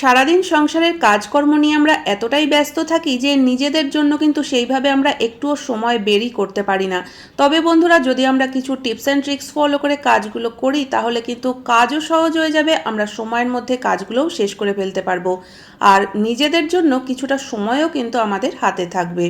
সারাদিন সংসারের কাজকর্ম নিয়ে আমরা এতটাই ব্যস্ত থাকি যে নিজেদের জন্য কিন্তু সেইভাবে আমরা একটুও সময় বেরই করতে পারি না। তবে বন্ধুরা, যদি আমরা কিছু টিপস অ্যান্ড ট্রিক্স ফলো করে কাজগুলো করি, তাহলে কিন্তু কাজও সহজ হয়ে যাবে, আমরা সময়ের মধ্যে কাজগুলোও শেষ করে ফেলতে পারব। আর নিজেদের জন্য কিছুটা সময়ও কিন্তু আমাদের হাতে থাকবে।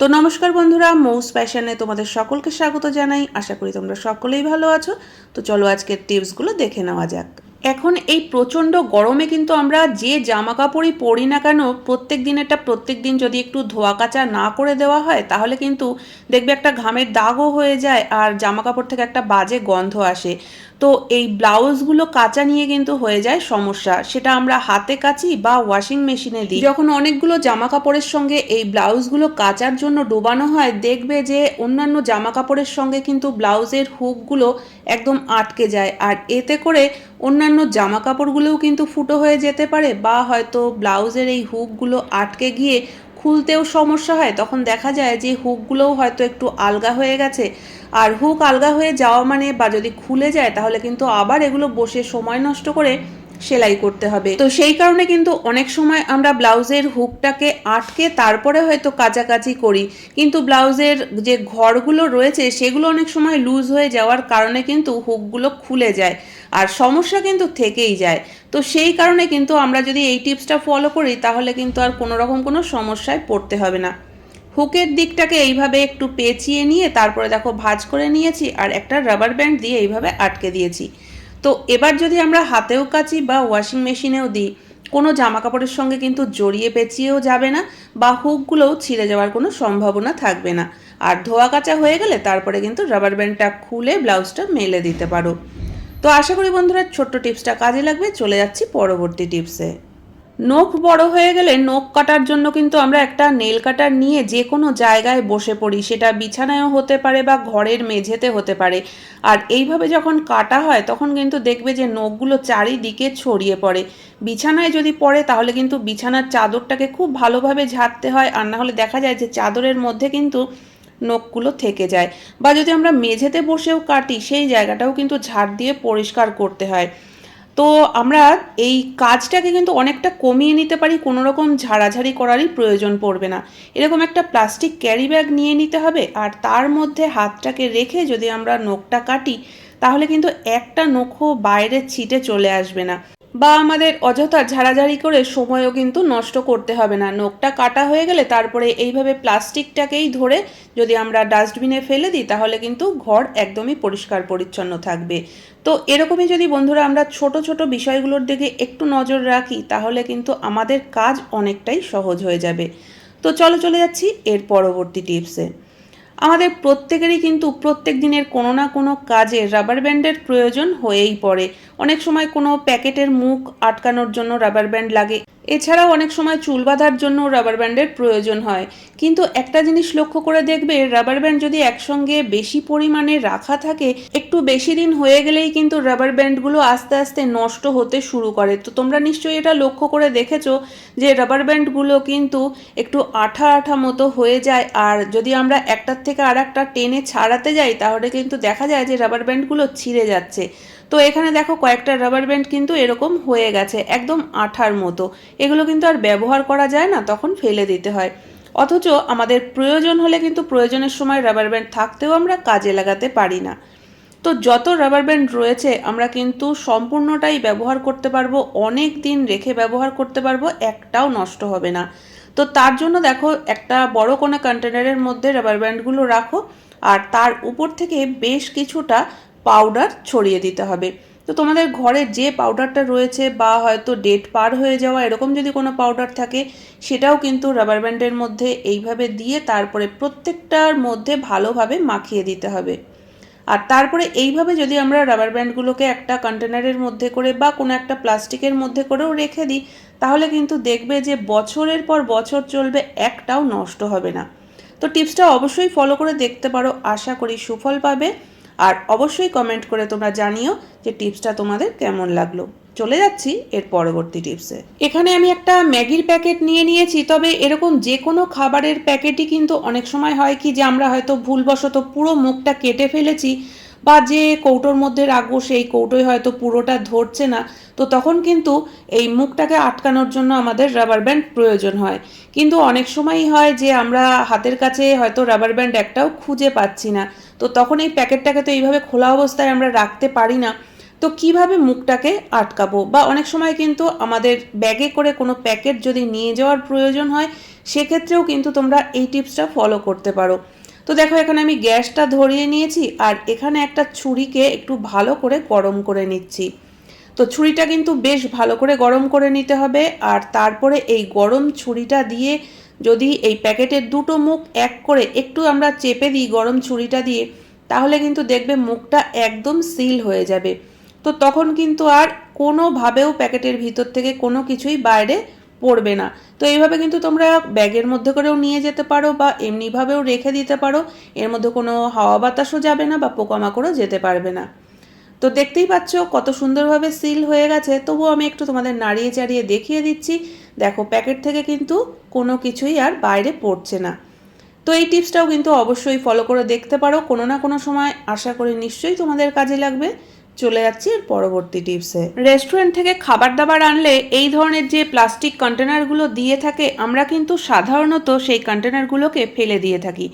তো নমস্কার বন্ধুরা, মৌস প্যাশনে তোমাদের সকলকে স্বাগত জানাই। আশা করি তোমরা সকলেই ভালো আছো। তো চলো আজকের টিপসগুলো দেখে নেওয়া যাক। এখন এই প্রচণ্ড গরমে কিন্তু আমরা যে জামা কাপড়ই পরি না কেন, প্রত্যেক দিনেরটা প্রত্যেক দিন যদি একটু ধোয়া কাচা না করে দেওয়া হয়, তাহলে কিন্তু দেখবে একটা ঘামের দাগও হয়ে যায় আর জামা কাপড় থেকে একটা বাজে গন্ধ আসে। তো এই ব্লাউজগুলো কাচা নিয়ে কিন্তু হয়ে যায় সমস্যা। সেটা আমরা হাতে কাচি বা ওয়াশিং মেশিনে দিই। যখন অনেকগুলো জামা কাপড়ের সঙ্গে এই ব্লাউজগুলো কাচার জন্য ডোবানো হয়, দেখবে যে অন্যান্য জামা কাপড়ের সঙ্গে কিন্তু ব্লাউজের হুকগুলো একদম আটকে যায়। আর এতে করে অন্যান্য জামা কাপড়গুলোও কিন্তু ফুটো হয়ে যেতে পারে বা হয়তো ব্লাউজের এই হুকগুলো আটকে গিয়ে খুলতেও সমস্যা হয়। তখন দেখা যায় যে হুকগুলোও হয়তো একটু আলগা হয়ে গেছে। আর হুক আলগা হয়ে যাওয়া মানে বা যদি খুলে যায় তাহলে কিন্তু আবার এগুলো বসে সময় নষ্ট করে সেলাই করতে হবে। তো সেই কারণে কিন্তু অনেক সময় আমরা ব্লাউজের হুকটাকে আটকে তারপরে হয়তো কাচাকাচি করি। কিন্তু ব্লাউজের যে ঘরগুলো রয়েছে সেগুলো অনেক সময় লুজ হয়ে যাওয়ার কারণে কিন্তু হুকগুলো খুলে যায়। আর সমস্যা কিন্তু থেকেই যায়। তো সেই কারণে কিন্তু আমরা যদি এই টিপসটা ফলো করি, তাহলে কিন্তু আর কোনো রকম কোনো সমস্যায় পড়তে হবে না। হুকের দিকটাকে এইভাবে একটু পেঁচিয়ে নিয়ে, তারপরে দেখো ভাজ করে নিয়েছি আর একটা রাবার ব্যান্ড দিয়ে এইভাবে আটকে দিয়েছি। তো এবার যদি আমরা হাতেও কাচি বা ওয়াশিং মেশিনেও দিই, কোনো জামা কাপড়ের সঙ্গে কিন্তু জড়িয়ে পেঁচিয়েও যাবে না বা হুকগুলোও ছিঁড়ে যাওয়ার কোনো সম্ভাবনা থাকবে না। আর ধোয়া কাচা হয়ে গেলে তারপরে কিন্তু রাবার ব্যান্ডটা খুলে ব্লাউজটা মেলে দিতে পারো। তো আশা করি বন্ধুরা ছোট্ট টিপসটা কাজে লাগবে। চলে যাচ্ছি পরবর্তী টিপসে। নখ বড় হয়ে গেলে নখ কাটার জন্য কিন্তু আমরা একটা নেল কাটার নিয়ে যে কোনো জায়গায় বসে পড়ি। সেটা বিছানায়ও হতে পারে বা ঘরের মেঝেতে হতে পারে। আর এইভাবে যখন কাটা হয়, তখন কিন্তু দেখবে যে নখগুলো চারিদিকে ছড়িয়ে পড়ে। বিছানায় যদি পড়ে, তাহলে কিন্তু বিছানার চাদরটাকে খুব ভালোভাবে ঝাড়তে হয়। আর না হলে দেখা যায় যে চাদরের মধ্যে কিন্তু নখগুলো থেকে যায় বা যদি আমরা মেঝেতে বসেও কাটি, সেই জায়গাটাও কিন্তু ঝাড় দিয়ে পরিষ্কার করতে হয়। তো আমরা এই কাজটাকে কিন্তু অনেকটা কমিয়ে নিতে পারি, কোনো রকম ঝাড়াঝাড়ি করারই প্রয়োজন পড়বে না। এরকম একটা প্লাস্টিক ক্যারি ব্যাগ নিয়ে নিতে হবে আর তার মধ্যে হাতটাকে রেখে যদি আমরা নখটা কাটি, তাহলে কিন্তু একটা নখও বাইরে ছিটে চলে আসবে না। বা আমাদের অযথা ঝাড়াঝাড়ি করে সময়ও কিন্তু নষ্ট করতে হবে না। নখটা কাটা হয়ে গেলে তারপরে এইভাবে প্লাস্টিকটাকেই ধরে যদি আমরা ডাস্টবিনে ফেলে দিই, তাহলে কিন্তু ঘর একদমই পরিষ্কার পরিচ্ছন্ন থাকবে। তো এরকমই যদি বন্ধুরা আমরা ছোট ছোট বিষয়গুলোর দিকে একটু নজর রাখি, তাহলে কিন্তু আমাদের কাজ অনেকটাই সহজ হয়ে যাবে। তো চলো চলে যাচ্ছি এর পরবর্তী টিপসে। আমাদের প্রত্যেকেরই কিন্তু প্রত্যেক দিনের কোনো না কোনো কাজে রাবার ব্যান্ডের প্রয়োজন হয়েই পড়ে। অনেক সময় কোনো প্যাকেটের মুখ আটকানোর জন্য রাবার ব্যান্ড লাগে। এছাড়াও অনেক সময় চুল বাঁধার জন্য রাবার ব্যান্ডের প্রয়োজন হয়। কিন্তু একটা জিনিস লক্ষ্য করে দেখবে রাবার ব্যান্ড যদি একসঙ্গে বেশি পরিমাণে রাখা থাকে, একটু বেশি দিন হয়ে গেলেই কিন্তু রাবার ব্যান্ডগুলো আস্তে আস্তে নষ্ট হতে শুরু করে। তো তোমরা নিশ্চয়ই এটা লক্ষ্য করে দেখেছ যে রাবার ব্যান্ডগুলো কিন্তু একটু আঠা আঠা মতো হয়ে যায়। আর যদি আমরা একটার থেকে আর একটা টেনে ছাড়াতে যাই, তাহলে কিন্তু দেখা যায় যে রাবার ব্যান্ডগুলো ছিঁড়ে যাচ্ছে। তো এখানে দেখো কয়েকটা রাবার ব্যান্ড কিন্তু এরকম হয়ে গেছে, একদম আঠার মতো। এগুলো কিন্তু আর ব্যবহার করা যায় না, তখন ফেলে দিতে হয়। অথচ আমাদের প্রয়োজন হলে কিন্তু প্রয়োজনের সময় রাবার ব্যান্ড থাকতেও আমরা কাজে লাগাতে পারি না। তো যত রাবার ব্যান্ড রয়েছে, আমরা কিন্তু সম্পূর্ণটাই ব্যবহার করতে পারব, অনেক দিন রেখে ব্যবহার করতে পারব, একটাও নষ্ট হবে না। তো তার জন্য দেখো একটা বড় কোনো কন্টেনারের মধ্যে রাবার ব্যান্ডগুলো রাখো, আর তার উপর থেকে বেশ কিছুটা পাউডার ছড়িয়ে দিতে হবে। তো তোমাদের ঘরে যে পাউডারটা রয়েছে বা হয়তো ডেট পার হয়ে যাওয়া এরকম যদি কোনো পাউডার থাকে, সেটাও কিন্তু রাবার ব্যান্ডের মধ্যে এইভাবে দিয়ে তারপরে প্রত্যেকটার মধ্যে ভালোভাবে মাখিয়ে দিতে হবে। আর তারপরে এইভাবে যদি আমরা রাবার ব্যান্ডগুলোকে একটা কন্টেনারের মধ্যে করে বা কোনো একটা প্লাস্টিকের মধ্যে করেও রেখে দিই, তাহলে কিন্তু দেখবে যে বছরের পর বছর চলবে, একটাও নষ্ট হবে না। তো টিপসটা অবশ্যই ফলো করে দেখতে পারো। আশা করি সুফল পাবে। আর অবশ্যই কমেন্ট করে তোমরা জানিও যে টিপসটা তোমাদের কেমন লাগল। চলে যাচ্ছি এর পরবর্তী টিপসে এখানে আমি একটা ম্যাগির প্যাকেট নিয়ে নিয়েছি, তবে এরকম যে কোনো খাবারের প্যাকেটই কিন্তু অনেক সময় হয় কি যে আমরা হয়তো ভুলবশত পুরো মুখটা কেটে ফেলেছি বা যে কৌটোর মধ্যে রাখব সেই কৌটোয় হয়তো পুরোটা ধরছে না, তো তখন কিন্তু এই মুখটাকে আটকানোর জন্য আমাদের রাবার ব্যান্ড প্রয়োজন হয়। কিন্তু অনেক সময়ই হয় যে আমরা হাতের কাছে হয়তো রাবার ব্যান্ড একটাও খুঁজে পাচ্ছি না। তো তখন এই প্যাকেটটাকে তো এইভাবে খোলা অবস্থায় আমরা রাখতে পারি না। তো কীভাবে মুখটাকে আটকাবো? বা অনেক সময় কিন্তু আমাদের ব্যাগে করে কোনো প্যাকেট যদি নিয়ে যাওয়ার প্রয়োজন হয়, সেক্ষেত্রেও কিন্তু তোমরা এই টিপসটা ফলো করতে পারো। তো দেখো, এখানে আমি গ্যাসটা ধরিয়ে নিয়েছি আর এখানে একটা ছুরিকে একটু ভালো করে গরম করে নিচ্ছি। তো ছুরিটা কিন্তু বেশ ভালো করে গরম করে নিতে হবে আর তারপরে এই গরম ছুরিটা দিয়ে যদি এই প্যাকেটের দুটো মুখ এক করে একটু আমরা চেপে দিই গরম ছুরিটা দিয়ে, তাহলে কিন্তু দেখবে মুখটা একদম সিল হয়ে যাবে। তো তখন কিন্তু আর কোনোভাবেও প্যাকেটের ভিতর থেকে কোনো কিছুই বাইরে পড়বে না। তো এইভাবে কিন্তু তোমরা ব্যাগের মধ্যে করেও নিয়ে যেতে পারো বা এমনিভাবেও রেখে দিতে পারো, এর মধ্যে কোনো হাওয়া বাতাসও যাবে না বা পোকামাকড়ও যেতে পারবে না। তো দেখতেই পাচ্ছ কত সুন্দরভাবে সিল হয়ে গেছে। তবুও আমি একটু তোমাদের নাড়িয়ে চাড়িয়ে দেখিয়ে দিচ্ছি। দেখো প্যাকেট থেকে কিন্তু কোনো কিছুই আর বাইরে পড়ছে না। তো এই টিপসটাও কিন্তু অবশ্যই ফলো করে দেখতে পারো। কোনো না কোনো সময় আশা করি নিশ্চয়ই তোমাদের কাজে লাগবে। চলে যাচ্ছি এর পরবর্তী টিপসে রেস্টুরেন্ট থেকে খাবার দাবার আনলে এই ধরনের যে প্লাস্টিক কন্টেনারগুলো দিয়ে থাকে, আমরা কিন্তু সাধারণত সেই কন্টেনারগুলোকে ফেলে দিয়ে থাকি।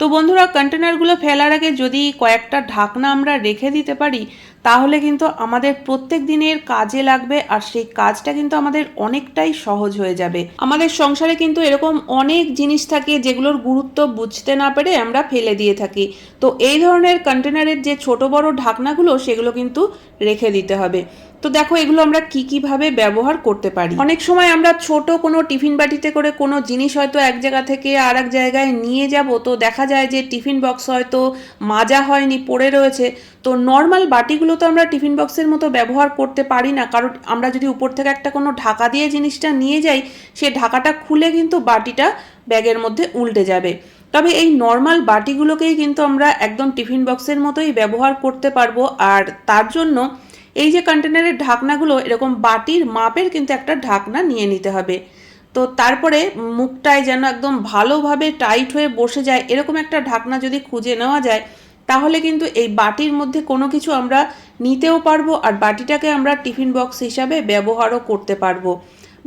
তো বন্ধুরা কন্টেনারগুলো ফেলার আগে যদি কয়েকটা ঢাকনা আমরা রেখে দিতে পারি, তাহলে কিন্তু আমাদের প্রত্যেক দিনের কাজে লাগবে আর সেই কাজটা কিন্তু আমাদের অনেকটাই সহজ হয়ে যাবে। আমাদের সংসারে কিন্তু এরকম অনেক জিনিস থাকে যেগুলোর গুরুত্ব বুঝতে না পেরে আমরা ফেলে দিয়ে থাকি। তো এই ধরনের কন্টেনারের যে ছোট বড় ঢাকনাগুলো, সেগুলো কিন্তু রেখে দিতে হবে। তো দেখো, এগুলো আমরা কি কীভাবে ব্যবহার করতে পারি? অনেক সময় আমরা ছোট কোনো টিফিন বাটিতে করে কোনো জিনিস হয়তো এক জায়গা থেকে আর এক জায়গায় নিয়ে যাব, তো দেখা যায় যে টিফিন বক্স হয়তো মাজা হয়নি, পড়ে রয়েছে। তো নর্মাল বাটিগুলো তো আমরা টিফিন বক্সের মতো ব্যবহার করতে পারি না। কারণ আমরা যদি উপর থেকে একটা কোনো ঢাকা দিয়ে জিনিসটা নিয়ে যাই, সে ঢাকাটা খুলে কিন্তু বাটিটা ব্যাগের মধ্যে উল্টে যাবে। তবে এই নর্মাল বাটিগুলোকেই কিন্তু আমরা একদম টিফিন বক্সের মতোই ব্যবহার করতে পারব। আর তার জন্য এই যে কন্টেনারের ঢাকনাগুলো, এরকম বাটির মাপের কিন্তু একটা ঢাকনা নিয়ে নিতে হবে। তো তারপরে মুখটায় যেন একদম ভালোভাবে টাইট হয়ে বসে যায়, এরকম একটা ঢাকনা যদি খুঁজে নেওয়া যায়, তাহলে কিন্তু এই বাটির মধ্যে কোনো কিছু আমরা নিতেও পারব আর বাটিটাকে আমরা টিফিন বক্স হিসাবে ব্যবহারও করতে পারব।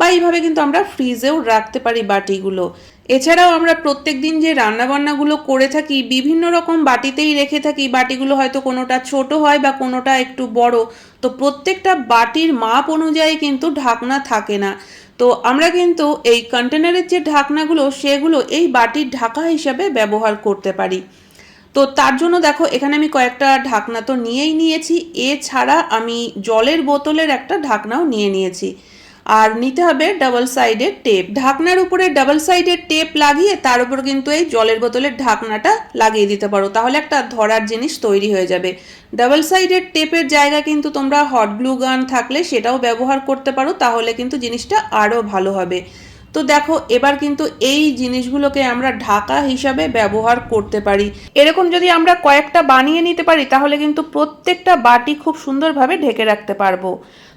বা এইভাবে কিন্তু আমরা ফ্রিজেও রাখতে পারি বাটিগুলো। এছাড়াও আমরা প্রত্যেক দিন যে রান্নাবান্নাগুলো করে থাকি, বিভিন্ন রকম বাটিতেই রেখে থাকি, বাটিগুলো হয়তো কোনোটা ছোট হয় বা কোনোটা একটু বড়, তো প্রত্যেকটা বাটির মাপ অনুযায়ী কিন্তু ঢাকনা থাকে না। তো আমরা কিন্তু এই কন্টেনারের যে ঢাকনাগুলো, সেগুলো এই বাটির ঢাকা হিসাবে ব্যবহার করতে পারি। তো তার জন্য দেখো, এখানে আমি কয়েকটা ঢাকনা তো নিয়েই নিয়েছি। এছাড়া আমি জলের বোতলের একটা ঢাকনাও নিয়ে নিয়েছি। আর নিতে হবে ডাবল সাইডের টেপ ঢাকনার উপরে ডাবল সাইডের টেপ লাগিয়ে তার উপর কিন্তু এই জলের বোতলের ঢাকনাটা লাগিয়ে দিতে পারো। তাহলে একটা ধরার জিনিস তৈরি হয়ে যাবে। ডাবল সাইডের টেপের জায়গা কিন্তু তোমরা হট গ্লু গান থাকলে সেটাও ব্যবহার করতে পারো, তাহলে কিন্তু জিনিসটা আরও ভালো হবে। তো দেখো, এবার কিন্তু এই জিনিসগুলোকে আমরা ঢাকা হিসাবে ব্যবহার করতে পারি। এরকম যদি আমরা কয়েকটা বানিয়ে নিতে পারি, তাহলে কিন্তু প্রত্যেকটা বাটি খুব সুন্দরভাবে ঢেকে রাখতে পারব।